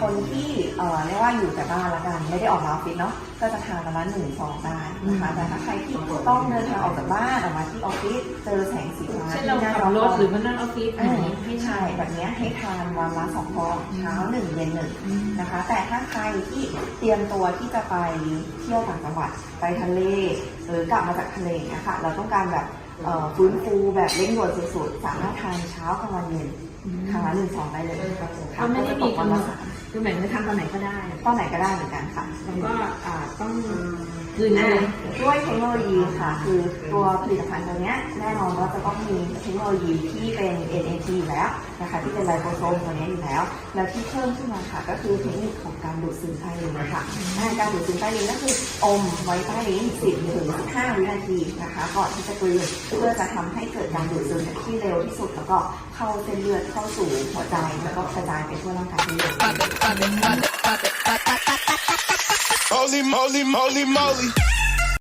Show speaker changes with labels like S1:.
S1: คนที่เอ่อเรียกว่าอยู่แต่บ้านละกัน ไม่ได้ออกมาออฟฟิศเนาะก็จะทานประมาณหนึ่งซองได้นะคะแต่ถ้าใครที่ต้องเดินทางออกจากบ้านออกมาที่ออฟฟิศเจอแสงสีฟ้า
S2: เช่นเรา
S1: ที่หน้า
S2: ขับรถหรือมานั่งออฟฟิศอันนี้ให้
S1: ใช่
S2: ใช่
S1: แบบเนี้ยให้ทานวันละสองซองเช้าหนึ่งเย็นหนึ่งนะคะ แต่ถ้าใครที่เตรียมตัวที่จะไปเที่ยวต่างจังหวัดไปทะเล หรือกลับมาจากทะเลเนะคะเราต้องการแบบเอ่อ ฟื้นฟูแบบเร่งด่วนสุดๆ สามารถทานเช้ากลางวันเย็นครั้งละหนึ่งสองได้เลยค่ะ
S2: ก็ไม่ได้มี
S1: ก็จะตกวัน
S2: กำหน
S1: ละ
S2: ด
S1: สาม
S2: คือหมายถึงทำตอนไหนก็ได้
S1: ตอนไหนก็ได้เหมือนกันค่ะ
S2: แล้วก็อ่าต้องคืนเลย
S1: ด้วยเทคโนโลยีค่ะ คือตัวผลิตภัณฑ์ตัวเนี้ยแน่นอนว่าจะต้องมีเทคโนโลยีที่เป็น NAT อยู่แล้ว นะคะที่เป็นไลโปโซมตัวนี้อยู่แล้ว แล้วที่เพิ่มขึ้นมาค่ะ ก็คือเทคนิคของการดูดซึมใต้ลิ้นค่ะการดูดซึมใต้ลิ้นก็คืออมไว้ใต้ลิ้น10ถึง15วินาทีนะคะก่อนที่จะกลืนเพื่อจะทำให้เกิดการดูดซึมที่เร็วที่สุดแล้วก็เข้าเส้นเลือดเข้าสู่หัวใจแล้วก็กระจายไปทั่วร่างกายได้เร็ว
S3: Holy moly, moly, moly.